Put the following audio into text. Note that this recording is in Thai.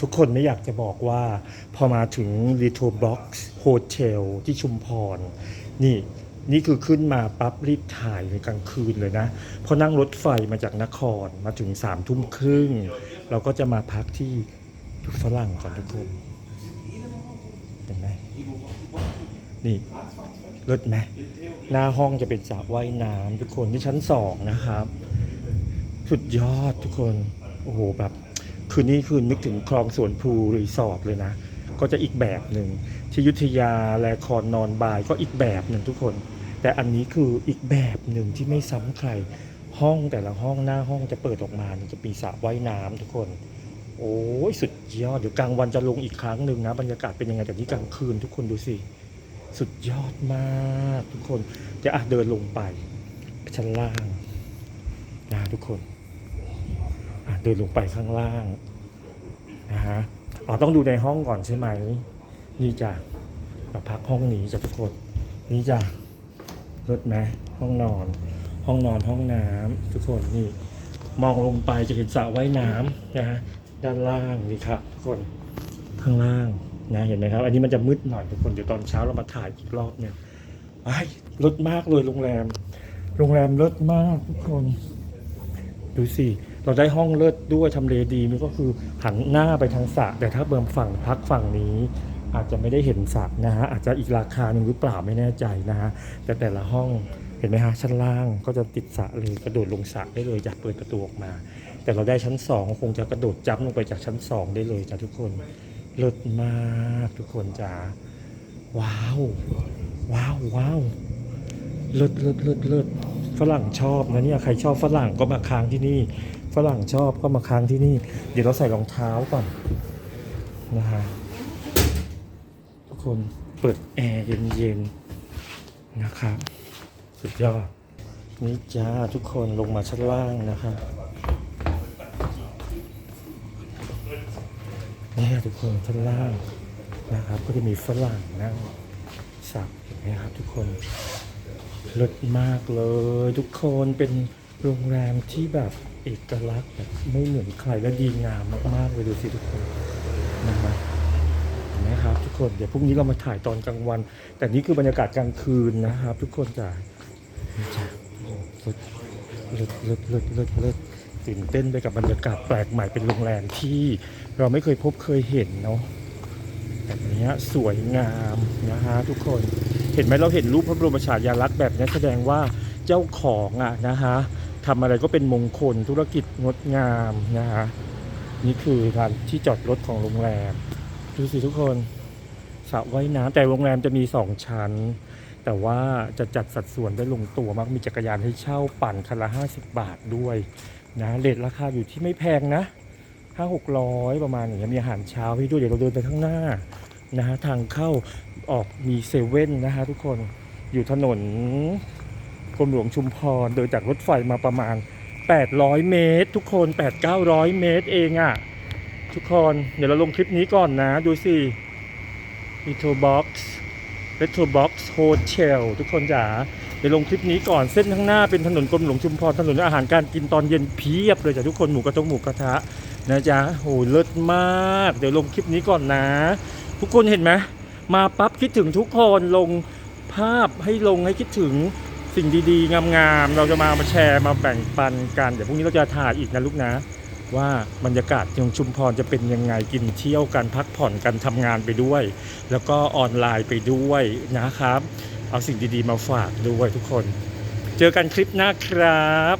ทุกคนไม่อยากจะบอกว่า พอมาถึง Little Box Hotel ที่ชุมพร นี่นี่คือขึ้นมาปั๊บรีบถ่ายในกลางคืนเลยนะเพราะนั่งรถไฟมาจากนครมาถึงสามทุ่มครึ่ง เราก็จะมาพักที่ฝรั่งก่อนทุกคนเห็นไหมนี่รถไหมหน้าห้องจะเป็นสระว่ายน้ำทุกคนที่ชั้นสองนะครับ สุดยอดทุกคน โอ้โหแบบ คืนนี้คือนึกถึงคลองสวนพลูรีสอร์ทเลยนะ ก็จะอีกแบบหนึ่งที่ยุทธยาและคอนนอนบายก็อีกแบบหนึ่งทุกคน แต่อันนี้คืออีกแบบหนึ่งที่ไม่ซ้ำใคร ห้องแต่ละห้องหน้าห้องจะเปิดออกมาจะมีสระว่ายน้ำทุกคน โอ้ยสุดยอดเดี๋ยวกลางวันจะลงอีกครั้งหนึ่งนะบรรยากาศเป็นยังไงแต่นี่กลางคืนทุกคนดูสิสุดยอดมากทุกคนจะอะเดินลงไปชั้นล่างนะทุกคน เดินลงไปข้างล่างนะฮะอ๋อต้องดูในห้องก่อนใช่ไหม นี่จ้ะมาพักห้องนี้จ้ะทุกคนนี่จ้ะรถไหมห้องนอน ห้องนอนห้องน้ำทุกคนนี่มองลงไปจะเห็นสระว่ายน้ำนะฮะด้านล่างนี่ครับทุกคนข้างล่างนะเห็นไหมครับ อันนี้มันจะมืดหน่อยทุกคนเดี๋ยวตอนเช้าเรามาถ่ายอีกรอบเนี่ยไอ้รถมากเลยโรงแรม โรงแรมเลิศมากทุกคน ดูสิ เราได้ห้องเลิศด้วยทำเลดีมันก็คือหันหน้าไปทางสระแต่ถ้าเบิ่มฝั่งพักฝั่งนี้ อาจจะไม่ได้เห็นสระนะฮะอาจจะอีกราคาหนึ่งหรือเปล่าไม่แน่ใจนะฮะแต่แต่ละห้องเห็นไหมฮะชั้นล่างก็จะติดสระเลยกระโดดลงสระได้เลยอยากเปิดประตูออกมา แต่เราได้ชั้นสองคงจะกระโดดจับลงไปจากชั้นสองได้เลยจ้ะทุกคนเลิศมากทุกคนจ้าว้าวว้าวว้าวเลิศเลิศเลิศเลิศฝรั่งชอบนะเนี่ยใครชอบฝรั่งก็มาค้างที่นี่ ฝรั่งชอบก็มาค้างที่นี่ เดี๋ยวเราใส่รองเท้าก่อนนะฮะทุกคนเปิดแอร์เย็นๆนะครับสุดยอดนี่จ้าทุกคนลงมาชั้นล่างนะครับนี่ทุกคนชั้นล่างนะครับ ก็จะมีฝรั่งนั่งสับเห็นไหมครับ ทุกคนเลิศมากเลย ทุกคนเป็น โรงแรมที่แบบเอกลักษณ์แบบไม่เหมือนใครและดีงามมากๆเลยดูสิทุกคนนะครับเห็นไหมครับทุกคนเดี๋ยวพรุ่งนี้เรามาถ่ายตอนกลางวัน แต่นี่คือบรรยากาศกลางคืนนะครับ ทุกคนจ้ะจ้ะเลิศเลิศเลิศเลิศเลิศตื่นเต้นไปกับบรรยากาศแปลกใหม่เป็นโรงแรมที่เราไม่เคยพบเคยเห็นเนาะแบบเนี้ยสวยงามนะฮะทุกคนเห็นไหมเราเห็นรูปพระบรมฉายาลักษณ์แบบนี้แสดงว่าเจ้าของอะนะฮะ ทำอะไรก็เป็นมงคลธุรกิจงดงามนะฮะนี่คือทานที่จอดรถของโรงแรม ดูสิทุกคนสระว่ายน้ำแต่โรงแรมจะมีสองชั้น แต่ว่าจะจัดสัดส่วนได้ลงตัวมากมีจักรยานให้เช่าปั่นคันละ 50 บาทด้วยนะเลทราคาอยู่ที่ไม่แพงนะห้าหกร้อยประมาณอย่างเงี้ยมีอาหารเช้าให้ด้วยเดี๋ยวเราเดินไปข้างหน้านะฮะทางเข้าออกมีเซเว่นนะฮะทุกคนอยู่ถนน กรมหลวงชุมพร โดยจากรถไฟมาประมาณ 800 เมตร ทุกคน 8-900 เมตรเองอะ่ะ ทุกคนเดี๋ยวเราลงคลิปนี้ก่อนนะ ดูสิ m e t r o Box Retro Box Hotel ทุกคนจ๋าเดี๋ยวลงคลิปนี้ก่อนเส้นข้างหน้าเป็นถนนกรมหลวงชุมพรถนนอาหารการกินตอนเย็นเพียบเลยจ้ะทุกคนหมูกระทงหมูกระทะนะจ๊ะโหเลิศมาก เดี๋ยวลงคลิปนี้ก่อนนะ ทุกคนเห็นไหมมาปั๊บคิดถึงทุกคนลงภาพให้ลงให้คิดถึง สิ่งดีๆ งามๆ เราจะมามาแชร์มาแบ่งปันกัน เดี๋ยวพรุ่งนี้เราจะถ่ายอีกนะลูกนะ ว่าบรรยากาศของชุมพรจะเป็นยังไงกินเที่ยวกันพักผ่อนกันทำงานไปด้วย แล้วก็ออนไลน์ไปด้วยนะครับ เอาสิ่งดีๆ มาฝากด้วยทุกคน เจอกันคลิปหน้าครับ